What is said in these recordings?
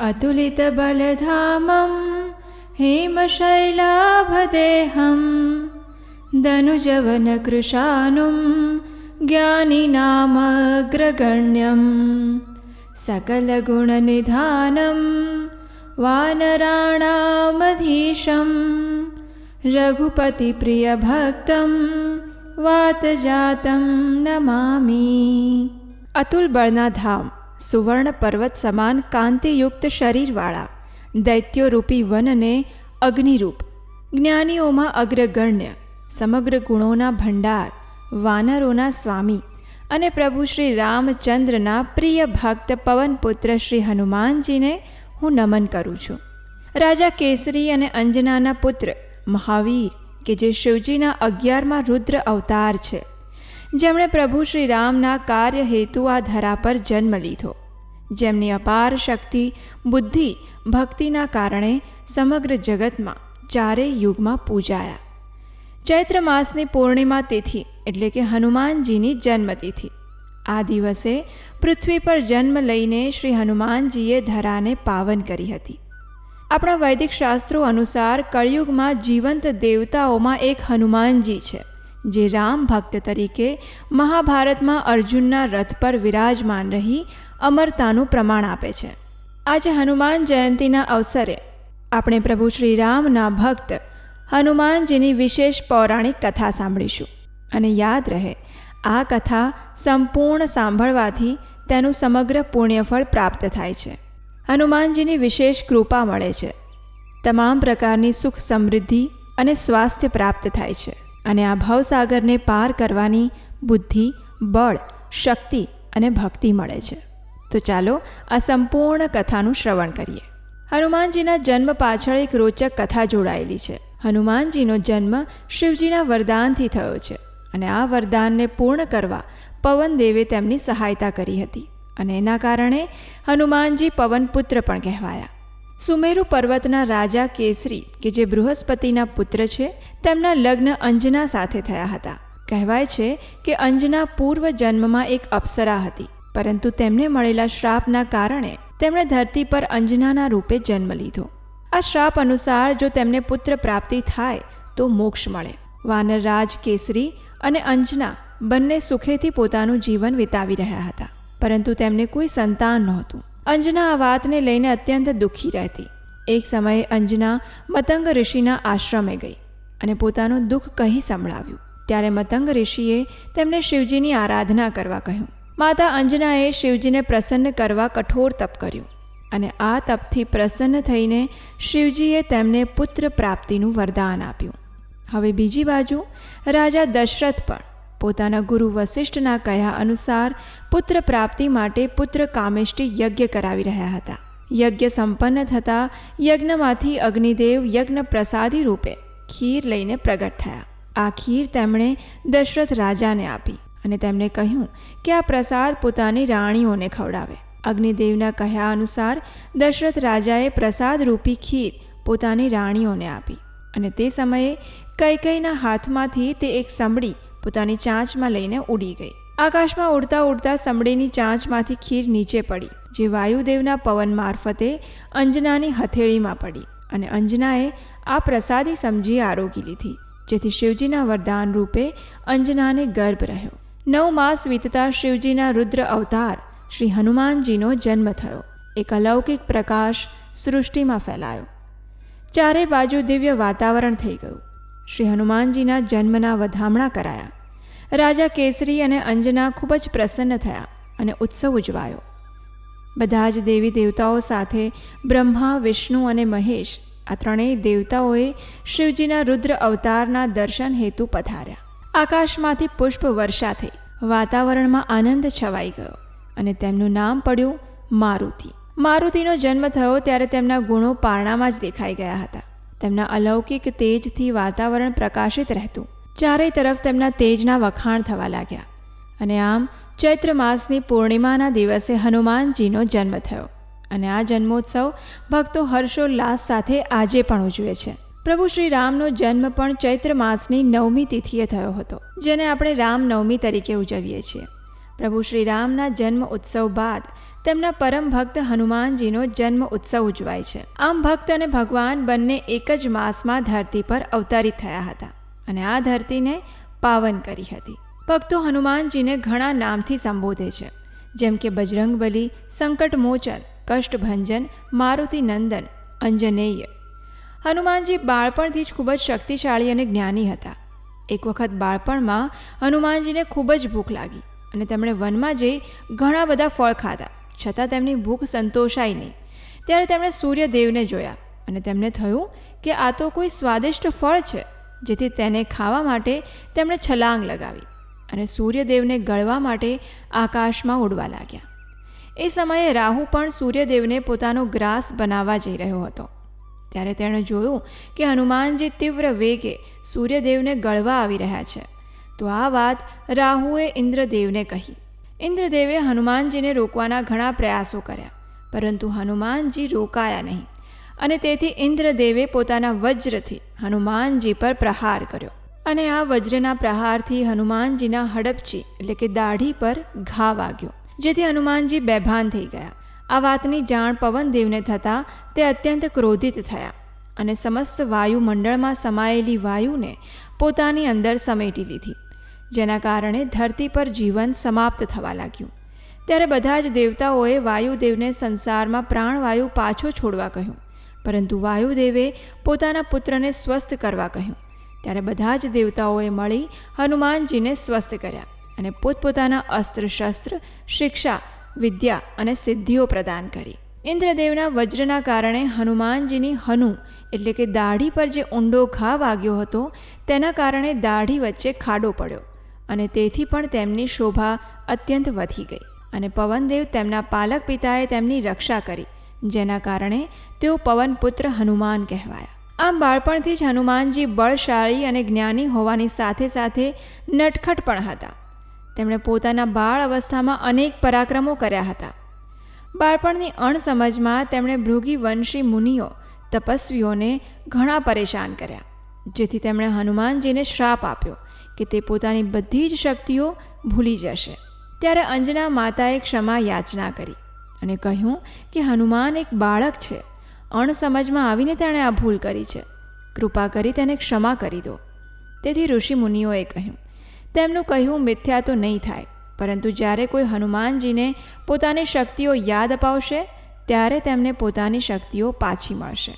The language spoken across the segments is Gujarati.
अतुलितबलधामं हेमशैलाभदेहं दनुजवनकृशानुं ज्ञानिनामग्रगण्यं सकलगुणनिधानं वानराणामधीशं रघुपतिप्रियभक्तं वातजातं नमामि। अतुलबर्णाधाम સુવર્ણ પર્વત સમાન કાંતિયુક્ત શરીરવાળા, દૈત્યોરૂપી વનને અગ્નિરૂપ, જ્ઞાનીઓમાં અગ્રગણ્ય, સમગ્ર ગુણોના ભંડાર, વાનરોના સ્વામી અને પ્રભુ શ્રી રામચંદ્રના પ્રિય ભક્ત પવનપુત્ર શ્રી હનુમાનજીને હું નમન કરું છું. રાજા કેસરી અને અંજનાના પુત્ર મહાવીર, કે જે શિવજીના અગિયારમાં રુદ્ર અવતાર છે. જેમણે પ્રભુ શ્રી રામના કાર્ય હેતુ આ ધરા પર જન્મ લીધો. જેમની અપાર શક્તિ, બુદ્ધિ, ભક્તિના કારણે સમગ્ર જગતમાં ચારેય યુગમાં પૂજાયા. ચૈત્ર માસની પૂર્ણિમા તિથિ એટલે કે હનુમાનજીની જન્મતિથિ. આ દિવસે પૃથ્વી પર જન્મ લઈને શ્રી હનુમાનજીએ ધરાને પાવન કરી હતી. આપણા વૈદિક શાસ્ત્રો અનુસાર કળિયુગમાં જીવંત દેવતાઓમાં એક હનુમાનજી છે. જે રામ ભક્ત તરીકે મહાભારતમાં અર્જુનના રથ પર વિરાજમાન રહી અમરતાનું પ્રમાણ આપે છે. આજે હનુમાન જયંતીના અવસરે આપણે પ્રભુ શ્રી રામના ભક્ત હનુમાનજીની વિશેષ પૌરાણિક કથા સાંભળીશું અને યાદ રહે, આ કથા સંપૂર્ણ સાંભળવાથી તેનું સમગ્ર પુણ્યફળ પ્રાપ્ત થાય છે. હનુમાનજીની વિશેષ કૃપા મળે છે. તમામ પ્રકારની સુખ સમૃદ્ધિ અને સ્વાસ્થ્ય પ્રાપ્ત થાય છે. અને આ ભવસાગરને પાર કરવાની બુદ્ધિ, બળ, શક્તિ અને ભક્તિ મળે છે. તો ચાલો આ સંપૂર્ણ કથાનું શ્રવણ કરીએ. હનુમાનજીના જન્મ પાછળ એક રોચક કથા જોડાયેલી છે. હનુમાનજીનો જન્મ શિવજીના વરદાનથી થયો છે અને આ વરદાનને પૂર્ણ કરવા પવનદેવે તેમની સહાયતા કરી હતી અને એના કારણે હનુમાનજી પવનપુત્ર પણ કહેવાયા. સુમેરુ પર્વતના રાજા કેસરી, કે જે બૃહસ્પતિના પુત્ર છે, તેમના લગ્ન અંજના સાથે થયા હતા. કહેવાય છે કે અંજના પૂર્વ જન્મમાં એક અપ્સરા હતી, પરંતુ તેમને મળેલા શ્રાપના કારણે તેમણે ધરતી પર અંજનાના રૂપે જન્મ લીધો. આ શ્રાપ અનુસાર જો તેમને પુત્ર પ્રાપ્તિ થાય, તો મોક્ષ મળે. વાનરરાજ કેસરી અને અંજના બંને સુખેથી પોતાનું જીવન વિતાવી રહ્યા હતા, પરંતુ તેમને કોઈ સંતાન નહોતું. અંજના આ વાતને લઈને અત્યંત દુઃખી રહેતી. એક સમયે અંજના મતંગ ઋષિના આશ્રમે ગઈ અને પોતાનું દુઃખ કહી સંભળાવ્યું. ત્યારે મતંગ ઋષિએ તેમને શિવજીની આરાધના કરવા કહ્યું. માતા અંજનાએ શિવજીને પ્રસન્ન કરવા કઠોર તપ કર્યું અને આ તપથી પ્રસન્ન થઈને શિવજીએ તેમને પુત્ર પ્રાપ્તિનું વરદાન આપ્યું. હવે બીજી બાજુ રાજા દશરથ પણ પોતાના ગુરુ વસિષ્ઠના કહ્યા અનુસાર પુત્ર પ્રાપ્તિ માટે પુત્ર કામેષ્ટી યજ્ઞ કરાવી રહ્યા હતા. યજ્ઞ સંપન્ન થતાં યજ્ઞમાંથી અગ્નિદેવ યજ્ઞ પ્રસાદી રૂપે ખીર લઈને પ્રગટ થયા. આ ખીર તેમણે દશરથ રાજાને આપી અને તેમણે કહ્યું કે આ પ્રસાદ પોતાની રાણીઓને ખવડાવે. અગ્નિદેવના કહ્યા અનુસાર દશરથ રાજાએ પ્રસાદ રૂપી ખીર પોતાની રાણીઓને આપી અને તે સમયે કૈકઈના હાથમાંથી તે એક સમડી પોતાની ચાંચમાં લઈને ઉડી ગઈ. આકાશમાં ઉડતા ઉડતા સમડીની ચાંચમાંથી ખીર નીચે પડી, જે વાયુદેવના પવન મારફતે અંજનાની હથેળીમાં પડી અને અંજનાએ આ પ્રસાદી સમજી આરોગી લીધી, જેથી શિવજીના વરદાન રૂપે અંજનાને ગર્ભ રહ્યો. નવ માસ વીતતા શિવજીના રુદ્ર અવતાર શ્રી હનુમાનજીનો જન્મ થયો. એક અલૌકિક પ્રકાશ સૃષ્ટિમાં ફેલાયો. ચારે બાજુ દિવ્ય વાતાવરણ થઈ ગયું. શ્રી હનુમાનજીના જન્મના વધામણા કરાયા. રાજા કેસરી અને અંજના ખૂબ જ પ્રસન્ન થયા અને ઉત્સવ ઉજવાયો. બધા જ દેવી દેવતાઓ સાથે બ્રહ્મા, વિષ્ણુ અને મહેશ આ ત્રણેય દેવતાઓએ શિવજીના રુદ્ર અવતારના દર્શન હેતુ પધાર્યા. આકાશમાંથી પુષ્પ વર્ષા થઈ. વાતાવરણમાં આનંદ છવાઈ ગયો અને તેમનું નામ પડ્યું મારુતિ. મારુતિનો જન્મ થયો ત્યારે તેમના ગુણો પારણામાં જ દેખાઈ ગયા હતા. તેમના અલૌકિક તેજથી વાતાવરણ પ્રકાશિત રહેતું. ચારેય તરફ તેમના તેજના વખાણ થવા લાગ્યા. અને આમ, ચૈત્ર માસની પૂર્ણિમાના દિવસે હનુમાનજીનો જન્મ થયો. અને આ જન્મોત્સવ ભક્તો હર્ષોલ્લાસ સાથે આજે પણ ઉજવે છે. પ્રભુ શ્રી રામનો જન્મ પણ ચૈત્ર માસની નવમી તિથિએ થયો હતો, જેને આપણે રામનવમી તરીકે ઉજવીએ છીએ. પ્રભુ શ્રી રામના જન્મ ઉત્સવ બાદ તેમના પરમ ભક્ત હનુમાનજીનો જન્મ ઉત્સવ ઉજવાય છે. આમ ભક્ત અને ભગવાન બંને એક જ માસમાં ધરતી પર અવતારિત થયા હતા અને આ ધરતીને પાવન કરી હતી. ભક્તો હનુમાનજીને ઘણા નામથી સંબોધે છે, જેમ કે બજરંગબલી સંકટમોચન કષ્ટભંજન, મારુતિ નંદન, અંજનેય. હનુમાનજી બાળપણથી જ ખૂબ જ શક્તિશાળી અને જ્ઞાની હતા. એક વખત બાળપણમાં હનુમાનજીને ખૂબ જ ભૂખ લાગી અને તેમણે વનમાં જઈ ઘણા બધા ફળ ખાધા. છતાં તેમની ભૂખ સંતોષાઈ નહીં. ત્યારે તેમણે સૂર્યદેવને જોયા અને તેમને થયું કે આ તો કોઈ સ્વાદિષ્ટ ફળ છે, જેથી તેને ખાવા માટે તેમણે છલાંગ લગાવી અને સૂર્યદેવને ગળવા માટે આકાશમાં ઉડવા લાગ્યા. એ સમયે રાહુ પણ સૂર્યદેવને પોતાનો ગ્રાસ બનાવવા જઈ રહ્યો હતો. ત્યારે તેણે જોયું કે હનુમાનજી તીવ્ર વેગે સૂર્યદેવને ગળવા આવી રહ્યા છે. તો આ વાત રાહુએ ઇન્દ્રદેવને કહી. ઇન્દ્રદેવે હનુમાનજીને રોકવાના ઘણા પ્રયાસો કર્યા, પરંતુ હનુમાનજી રોકાયા નહીં અને તેથી ઇન્દ્રદેવે પોતાના વજ્રથી હનુમાનજી પર પ્રહાર કર્યો અને આ વજ્રના પ્રહારથી હનુમાનજીના હડપચી એટલે કે દાઢી પર ઘા વાગ્યો, જેથી હનુમાનજી બેભાન થઈ ગયા. આ વાતની જાણ પવનદેવને થતાં તે અત્યંત ક્રોધિત થયા અને સમસ્ત વાયુમંડળમાં સમાયેલી વાયુને પોતાની અંદર સમેટી લીધી. જેના કારણે ધરતી પર જીવન સમાપ્ત થવા લાગ્યું. ત્યારે બધા જ દેવતાઓએ વાયુદેવને સંસારમાં પ્રાણવાયુ પાછો છોડવા કહ્યું. પરંતુ વાયુદેવે પોતાના પુત્રને સ્વસ્થ કરવા કહ્યું. ત્યારે બધા જ દેવતાઓએ મળી હનુમાનજીને સ્વસ્થ કર્યા અને પોતપોતાના અસ્ત્ર શસ્ત્ર શિક્ષા, વિદ્યા અને સિદ્ધિઓ પ્રદાન કરી. ઇન્દ્રદેવના વજ્રના કારણે હનુમાનજીની હનુ, એટલે કે દાઢી પર જે ઊંડો ઘા વાગ્યો હતો, તેના કારણે દાઢી વચ્ચે ખાડો પડ્યો. અને તેથી પણ તેમની શોભા અત્યંત વધી ગઈ અને પવનદેવ તેમના પાલક પિતાએ તેમની રક્ષા કરી, જેના કારણે તેઓ પવનપુત્ર હનુમાન કહેવાયા. આમ બાળપણથી જ હનુમાનજી બળશાળી અને જ્ઞાની હોવાની સાથે સાથે નટખટ પણ હતા. તેમણે પોતાના બાળ અવસ્થામાં અનેક પરાક્રમો કર્યા હતા. બાળપણની અણસમજમાં તેમણે ભૃગીવંશી મુનિઓ, તપસ્વીઓને ઘણા પરેશાન કર્યા, જેથી તેમણે હનુમાનજીને શ્રાપ આપ્યો. કે તે પોતાની બધી જ શક્તિઓ ભૂલી જશે. ત્યારે અંજના માતાએ ક્ષમા યાચના કરી અને કહ્યું કે હનુમાન એક બાળક છે. અણસમજમાં આવીને તેણે આ ભૂલ કરી છે. કૃપા કરી તેને ક્ષમા કરી દો. તેથી ઋષિ મુનિઓએ કહ્યું, તેમનું કહ્યું મિથ્યા તો નહીં થાય, પરંતુ જ્યારે કોઈ હનુમાનજીને પોતાની શક્તિઓ યાદ અપાવશે, ત્યારે તેમને પોતાની શક્તિઓ પાછી મળશે.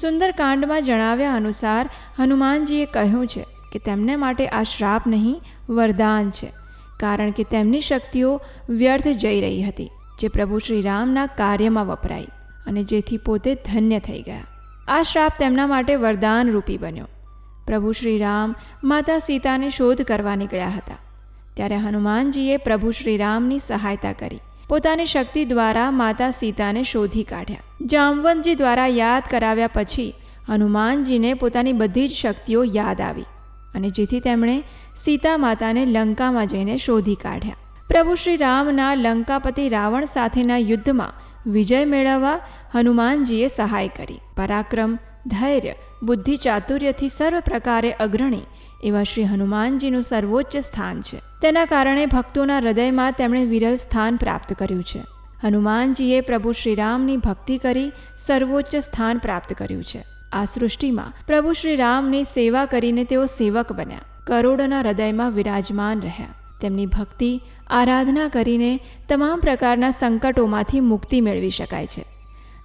સુંદરકાંડમાં જણાવ્યા અનુસાર હનુમાનજીએ કહ્યું છે કે તેમને માટે આ શ્રાપ નહીં, વરદાન છે. કારણ કે તેમની શક્તિઓ વ્યર્થ જઈ રહી હતી, જે પ્રભુ શ્રીરામના કાર્યમાં વપરાઈ અને જેથી પોતે ધન્ય થઈ ગયા. આ શ્રાપ તેમના માટે વરદાન રૂપી બન્યો. પ્રભુ શ્રીરામ માતા સીતાની શોધ કરવા નીકળ્યા હતા. ત્યારે હનુમાનજીએ પ્રભુ શ્રીરામની સહાયતા કરી. પોતાની શક્તિ દ્વારા માતા સીતાને શોધી કાઢ્યા. જામવંતજી દ્વારા યાદ કરાવ્યા પછી હનુમાનજીને પોતાની બધી જ શક્તિઓ યાદ આવી. અને જેથી તેમણે સીતા માતાને લંકામાં જઈને શોધી કાઢ્યા. પ્રભુ શ્રી રામના લંકાપતિ રાવણ સાથેના યુદ્ધમાં વિજય મેળવવા હનુમાનજીએ સહાય કરી. પરાક્રમ, ધૈર્ય, બુદ્ધિ ચાતુર્યથી સર્વ પ્રકારે અગ્રણી એવા શ્રી હનુમાનજીનું સર્વોચ્ચ સ્થાન છે. તેના કારણે ભક્તોના હૃદયમાં તેમણે વિરલ સ્થાન પ્રાપ્ત કર્યું છે. હનુમાનજીએ પ્રભુ શ્રીરામની ભક્તિ કરી સર્વોચ્ચ સ્થાન પ્રાપ્ત કર્યું છે. આ સૃષ્ટિમાં પ્રભુ શ્રીરામની સેવા કરીને તેઓ સેવક બન્યા. કરોડોના હૃદયમાં વિરાજમાન રહ્યા. તેમની ભક્તિ, આરાધના કરીને તમામ પ્રકારના સંકટોમાંથી મુક્તિ મેળવી શકાય છે.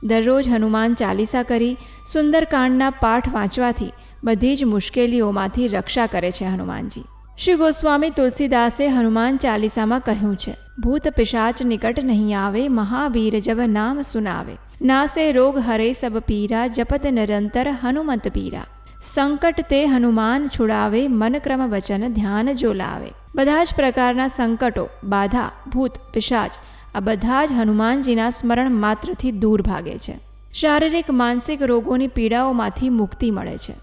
દરરોજ હનુમાન ચાલીસા કરી સુંદરકાંડના પાઠ વાંચવાથી બધી જ મુશ્કેલીઓમાંથી રક્ષા કરે છે હનુમાનજી. શ્રી ગોસ્વામી તુલસીદાસે હનુમાન ચાલીસામાં કહ્યું છે, ભૂત પિશાચ નિકટ નહીં આવે, મહાવીર જબ નામ સુનાવે. નાસે રોગ હરે સબ પીરા, જપત નિરંતર હનુમંત પીરા. સંકટ તે હનુમાન છુડાવે મનક્રમ વચન ધ્યાન જો લાવે. બધા જ પ્રકારના સંકટો, બાધા, ભૂત, પિશાચ, આ બધા જ હનુમાનજીના સ્મરણ માત્રથી દૂર ભાગે છે. શારીરિક, માનસિક રોગોની પીડાઓમાંથી મુક્તિ મળે છે.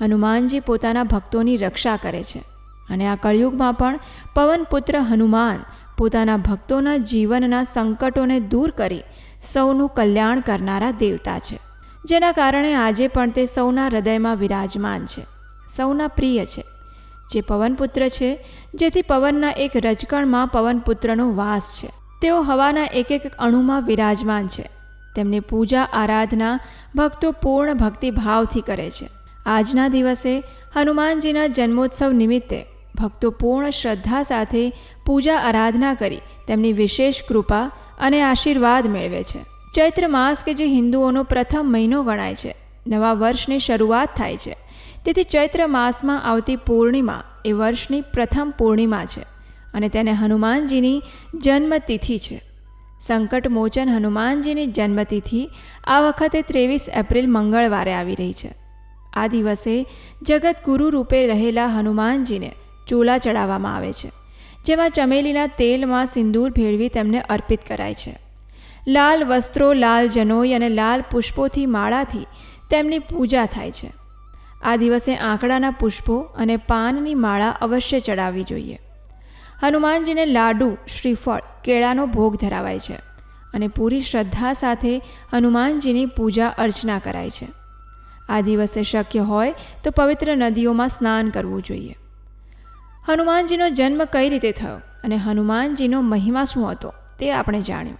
હનુમાનજી પોતાના ભક્તોની રક્ષા કરે છે. અને આ કળિયુગમાં પણ પવનપુત્ર હનુમાન પોતાના ભક્તોના જીવનના સંકટોને દૂર કરી સૌનું કલ્યાણ કરનારા દેવતા છે. જેના કારણે આજે પણ તે સૌના હૃદયમાં વિરાજમાન છે. સૌના પ્રિય છે. જે પવનપુત્ર છે, જેથી પવનના એક રજકણમાં પવનપુત્રનો વાસ છે. તેઓ હવાના એક એક અણુમાં વિરાજમાન છે. તેમની પૂજા, આરાધના ભક્તો પૂર્ણ ભક્તિભાવથી કરે છે. આજના દિવસે હનુમાનજીના જન્મોત્સવ નિમિત્તે ભક્તો પૂર્ણ શ્રદ્ધા સાથે પૂજા આરાધના કરી તેમની વિશેષ કૃપા અને આશીર્વાદ મેળવે છે. ચૈત્ર માસ કે જે હિન્દુઓનો પ્રથમ મહિનો ગણાય છે. નવા વર્ષની શરૂઆત થાય છે. તેથી ચૈત્ર માસમાં આવતી પૂર્ણિમા એ વર્ષની પ્રથમ પૂર્ણિમા છે અને તેને હનુમાનજીની જન્મતિથિ છે. સંકટ મોચન હનુમાનજીની જન્મતિથિ આ વખતે ત્રેવીસ એપ્રિલ મંગળવારે આવી રહી છે. આ દિવસે જગત ગુરુ રૂપે રહેલા હનુમાનજીને ચોલા ચડાવવામાં આવે છે. જેમાં ચમેલીના તેલમાં સિંદૂર ભેળવી તેમને અર્પિત કરાય છે. લાલ વસ્ત્રો, લાલ જનોઈ અને લાલ પુષ્પોથી માળાથી તેમની પૂજા થાય છે. આ દિવસે આંકડાના પુષ્પો અને પાનની માળા અવશ્ય ચડાવવી જોઈએ. હનુમાનજીને લાડુ, શ્રીફળ, કેળાનો ભોગ ધરાવાય છે અને પૂરી શ્રદ્ધા સાથે હનુમાનજીની પૂજા અર્ચના કરાય છે. આ દિવસે શક્ય હોય તો પવિત્ર નદીઓમાં સ્નાન કરવું જોઈએ. હનુમાનજીનો જન્મ કઈ રીતે થયો અને હનુમાનજીનો મહિમા શું હતો તે આપણે જાણ્યું.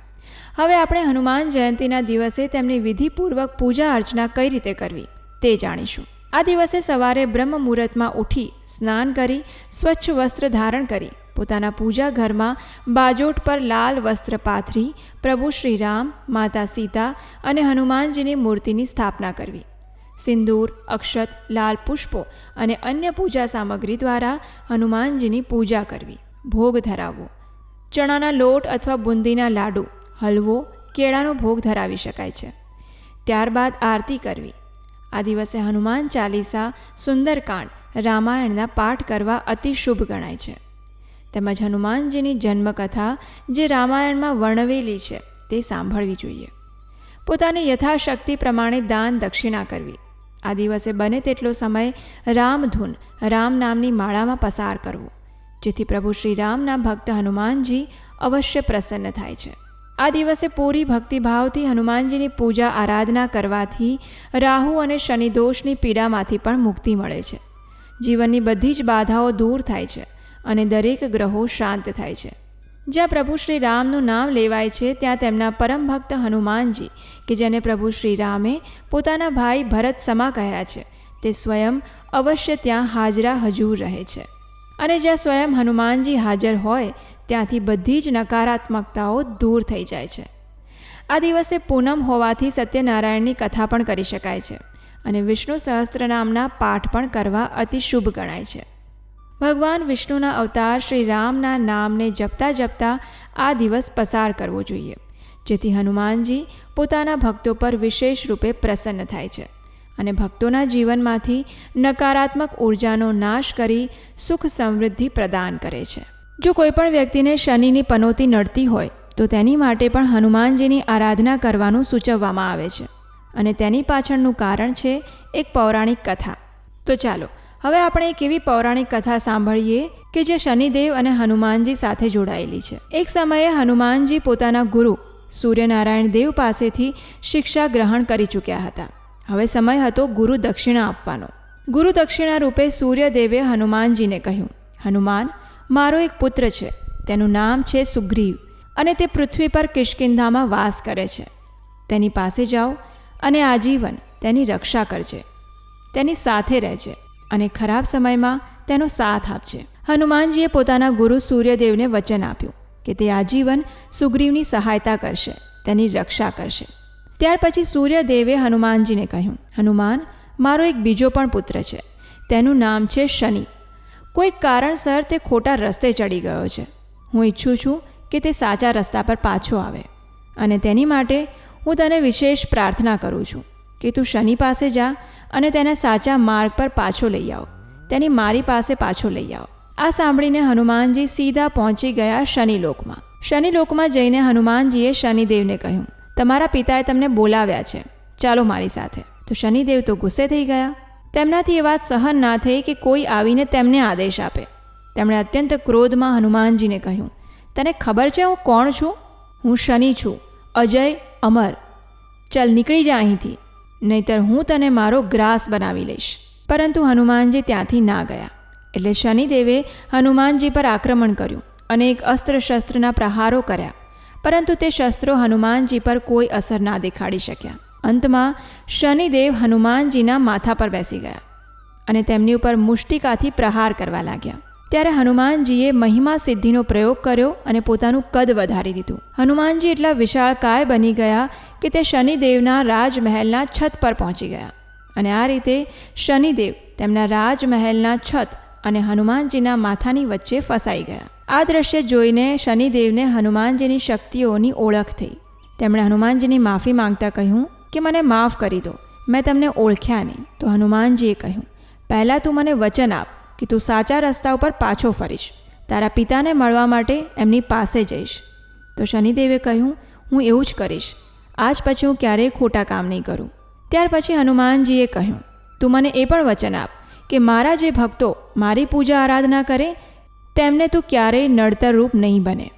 હવે આપણે હનુમાન જયંતીના દિવસે તેમની વિધિપૂર્વક પૂજા અર્ચના કઈ રીતે કરવી તે જાણીશું. આ દિવસે સવારે બ્રહ્મ મુહૂર્તમાં ઉઠી સ્નાન કરી, સ્વચ્છ વસ્ત્ર ધારણ કરી, પોતાના પૂજા ઘરમાં બાજોટ પર લાલ વસ્ત્ર પાથરી પ્રભુ શ્રીરામ માતા સીતા અને હનુમાનજીની મૂર્તિની સ્થાપના કરવી. સિંદૂર, અક્ષત, લાલ પુષ્પો અને અન્ય પૂજા સામગ્રી દ્વારા હનુમાનજીની પૂજા કરવી. ભોગ ધરાવવો. ચણાના લોટ અથવા બુંદીના લાડુ, હલવો, કેળાનો ભોગ ધરાવી શકાય છે. ત્યારબાદ આરતી કરવી. આ દિવસે હનુમાન ચાલીસા, સુંદરકાંડ, રામાયણના પાઠ કરવા અતિ શુભ ગણાય છે. તેમજ હનુમાનજીની જન્મકથા જે રામાયણમાં વર્ણવેલી છે તે સાંભળવી જોઈએ. પોતાની યથાશક્તિ પ્રમાણે દાન દક્ષિણા કરવી. આ દિવસે બને તેટલો સમય રામધૂન રામ નામની માળામાં પસાર કરવો, જેથી પ્રભુ શ્રી રામના ભક્ત હનુમાનજી અવશ્ય પ્રસન્ન થાય છે. આ દિવસે પૂરી ભક્તિભાવથી હનુમાનજીની પૂજા આરાધના કરવાથી રાહુ અને શનિદોષની પીડામાંથી પણ મુક્તિ મળે છે. જીવનની બધી જ બાધાઓ દૂર થાય છે અને દરેક ગ્રહો શાંત થાય છે. જ્યાં પ્રભુ શ્રી રામનું નામ લેવાય છે, ત્યાં તેમના પરમ ભક્ત હનુમાનજી, કે જેને પ્રભુ શ્રી રામે પોતાના ભાઈ ભરત સમા કહ્યા છે, તે સ્વયં અવશ્ય ત્યાં હાજરા હજૂર રહે છે. અને જ્યાં સ્વયં હનુમાનજી હાજર હોય, ત્યાંથી બધી જ નકારાત્મકતાઓ દૂર થઈ જાય છે. આ દિવસે પૂનમ હોવાથી સત્યનારાયણની કથા પણ કરી શકાય છે અને વિષ્ણુ સહસ્ત્રનામના પાઠ પણ કરવા અતિ શુભ ગણાય છે. ભગવાન વિષ્ણુના અવતાર શ્રી રામના નામને જપતા જપતા આ દિવસ પસાર કરવો જોઈએ, જેથી હનુમાનજી પોતાના ભક્તો પર વિશેષ રૂપે પ્રસન્ન થાય છે અને ભક્તોના જીવનમાંથી નકારાત્મક ઉર્જાનો નાશ કરી સુખ સમૃદ્ધિ પ્રદાન કરે છે. જો કોઈપણ વ્યક્તિને શનિની પનોતી નડતી હોય, તો તેની માટે પણ હનુમાનજીની આરાધના કરવાનું સૂચવવામાં આવે છે અને તેની પાછળનું કારણ છે એક પૌરાણિક કથા. તો ચાલો હવે આપણે એક એવી પૌરાણિક કથા સાંભળીએ કે જે શનિદેવ અને હનુમાનજી સાથે જોડાયેલી છે. એક સમયે હનુમાનજી પોતાના ગુરુ સૂર્યનારાયણ દેવ પાસેથી શિક્ષા ગ્રહણ કરી ચૂક્યા હતા. હવે સમય હતો ગુરુ દક્ષિણા આપવાનો. ગુરુ દક્ષિણા રૂપે સૂર્યદેવે હનુમાનજીને કહ્યું, હનુમાન, મારો એક પુત્ર છે. તેનું નામ છે સુગ્રીવ અને તે પૃથ્વી પર કિષ્કિંધામાં વાસ કરે છે. તેની પાસે જાઓ અને આજીવન, તેની રક્ષા કરજે. તેની સાથે રહેજે. અને ખરાબ સમયમાં તેનો સાથ આપજે. હનુમાનજીએ પોતાના ગુરુ સૂર્યદેવને વચન આપ્યું કે તે આજીવન સુગ્રીવની સહાયતા કરશે, તેની રક્ષા કરશે. ત્યાર પછી સૂર્યદેવે હનુમાનજીને કહ્યું, હનુમાન, મારો એક બીજો પણ પુત્ર છે. તેનું નામ છે શનિ. કોઈક કારણસર તે ખોટા રસ્તે ચડી ગયો છે. હું ઈચ્છું છું કે તે સાચા રસ્તા પર પાછો આવે. અને તેની માટે હું તને વિશેષ પ્રાર્થના કરું છું. કે તું શનિ પાસે જા અને તેને સાચા માર્ગ પર પાછો લઈ આવો. તેની મારી પાસે પાછો લઈ આવો. આ સાંભળીને હનુમાનજી સીધા પહોંચી ગયા શનિલોકમાં શનિલોકમાં જઈને હનુમાનજીએ શનિદેવને કહ્યું, તમારા પિતાએ તમને બોલાવ્યા છે. ચાલો મારી સાથે. તો શનિદેવ તો ગુસ્સે થઈ ગયા. તેમનાથી એ વાત સહન ના થઈ કે કોઈ આવીને તેમને આદેશ આપે. તેમણે અત્યંત ક્રોધમાં હનુમાનજીને કહ્યું, તને ખબર છે હું કોણ છું? હું શનિ છું. અજય અમર. ચાલ નીકળી જા અહીંથી. નહીતર હું તને મારો ગ્રાસ બનાવી લઈશ. પરંતુ હનુમાનજી ત્યાંથી ના ગયા. એટલે શનિદેવે હનુમાનજી પર આક્રમણ કર્યું અને એક અસ્ત્ર શસ્ત્રના પ્રહારો કર્યા. પરંતુ તે શસ્ત્રો હનુમાનજી પર કોઈ અસર ના દેખાડી શક્યા. અંતમાં શનિદેવ હનુમાનજીના માથા પર બેસી ગયા અને તેમની ઉપર મુષ્ટિકાથી પ્રહાર કરવા લાગ્યા. ત્યારે હનુમાનજીએ મહિમા સિદ્ધિનો પ્રયોગ કર્યો અને પોતાનું કદ વધારી દીધું. હનુમાનજી એટલા વિશાળકાય બની ગયા કે તે શનિદેવના રાજમહેલના છત પર પહોંચી ગયા. અને આ રીતે શનિદેવ તેમના રાજમહેલના છત અને હનુમાનજીના માથાની વચ્ચે ફસાઈ ગયા. આ દ્રશ્ય જોઈને શનિદેવને હનુમાનજીની શક્તિઓની ઓળખ થઈ. તેમણે હનુમાનજીની માફી માંગતા કહ્યું કે મને માફ કરી દો, મેં તમને ઓળખ્યા નહીં. તો હનુમાનજીએ કહ્યું, પહેલાં તું મને વચન આપ કે તું સાચા રસ્તા ઉપર પાછો ફરીશ. તારા પિતાને મળવા માટે એમની પાસે જઈશ. તો શનિદેવે કહ્યું, હું એવું જ કરીશ. આજ પછી હું ક્યારેય ખોટા કામ નહીં કરું. ત્યાર પછી હનુમાનજીએ કહ્યું, તું મને એ પણ વચન આપ કે મારા જે ભક્તો મારી પૂજા આરાધના કરે, તેમને તું ક્યારેય નડતર રૂપ નહીં બને.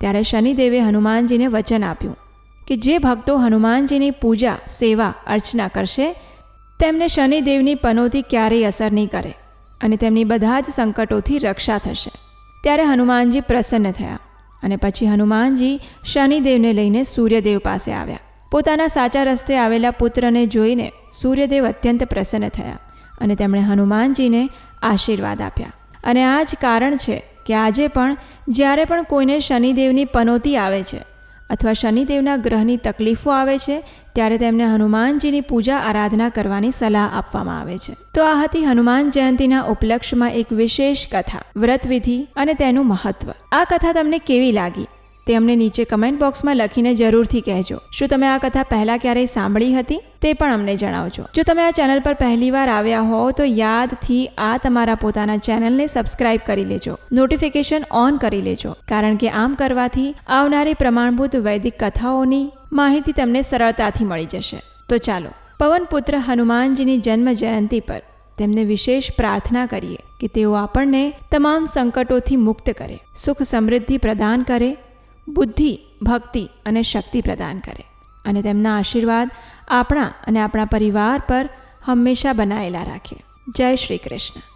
ત્યારે શનિદેવે હનુમાનજીને વચન આપ્યું કે જે ભક્તો હનુમાનજીની પૂજા, સેવા, અર્ચના કરશે, તેમને શનિદેવની પનોતી ક્યારેય અસર નહીં કરે. અને તેમની બધા જ સંકટોથી રક્ષા થશે. ત્યારે હનુમાનજી પ્રસન્ન થયા અને પછી હનુમાનજી શનિદેવને લઈને સૂર્યદેવ પાસે આવ્યા. પોતાના સાચા રસ્તે આવેલા પુત્રને જોઈને સૂર્યદેવ અત્યંત પ્રસન્ન થયા અને તેમણે હનુમાનજીને આશીર્વાદ આપ્યા. અને આ જ કારણ છે કે આજે પણ જ્યારે પણ કોઈને શનિદેવની પનોતી આવે છે અથવા શનિદેવના ગ્રહની તકલીફો આવે છે, ત્યારે તેમને હનુમાનજીની પૂજા આરાધના કરવાની સલાહ આપવામાં આવે છે. તો આ હતી હનુમાન જયંતીના ઉપલક્ષમાં એક વિશેષ કથા, વ્રતવિધિ અને તેનું મહત્વ. આ કથા તમને કેવી લાગી? તે અમને નીચે કમેન્ટ બોક્સમાં લખીને જરૂરથી કહેજો. શું તમે આ કથા પહેલાં ક્યારેય સાંભળી હતી? તે પણ અમને જણાવજો. જો તમે આ ચેનલ પર પહેલીવાર આવ્યા હો તો યાદથી આ તમારા પોતાના ચેનલને સબસ્ક્રાઇબ કરી લેજો. નોટિફિકેશન ઓન કરી લેજો. કારણ કે આમ કરવાથી આવનારી પ્રમાણભૂત વૈદિક કથાઓની માહિતી તમને સરળતાથી મળી જશે. તો ચાલો પવનપુત્ર હનુમાનજીની જન્મ જયંતી પર તેમને વિશેષ પ્રાર્થના કરીએ કે તેઓ આપણને તમામ સંકટોથી મુક્ત કરે, સુખ સમૃદ્ધિ પ્રદાન કરે બુદ્ધિ, ભક્તિ અને શક્તિ પ્રદાન કરે અને તેમના આશીર્વાદ આપણા અને આપણા પરિવાર પર હંમેશા બનાયેલા રાખે. જય શ્રી કૃષ્ણ.